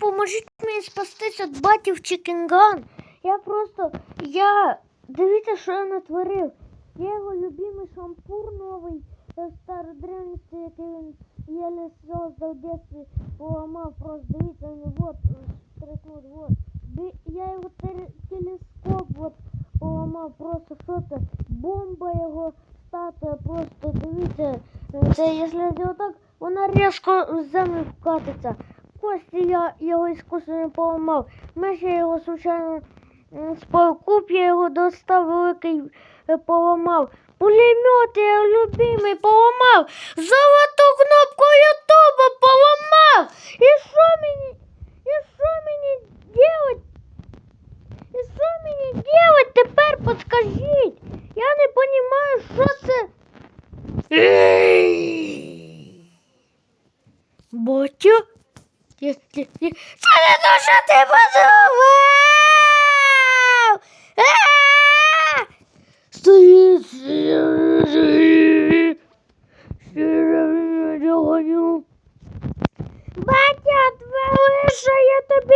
поможіть мені спастись від батів Чікінган. Я просто. Я. Дивіться, що я натворив. Я його любимий шампур новий е, стародревності, який він єле создав в дитинстві, поламав просто. Дивіться, ну вот, трикут, вот. Я його телескоп вот поламав, просто що це? Бомба його статуя, просто дивіться. е, Це якщо я отак, вона різко в землю вкатиться. Кості я його іскусно не поламав. Меш я його случайно куб, я його достав великий е, поламав. Пулемет я любимий поламав. Золоту кнопку Ютуба поламав. І що мені? І що мені делать? І що мені делать тепер подскажіть? Я не понимаю, що це. Батя? Це не то, що ти подумав! Батя, твоя що я тобі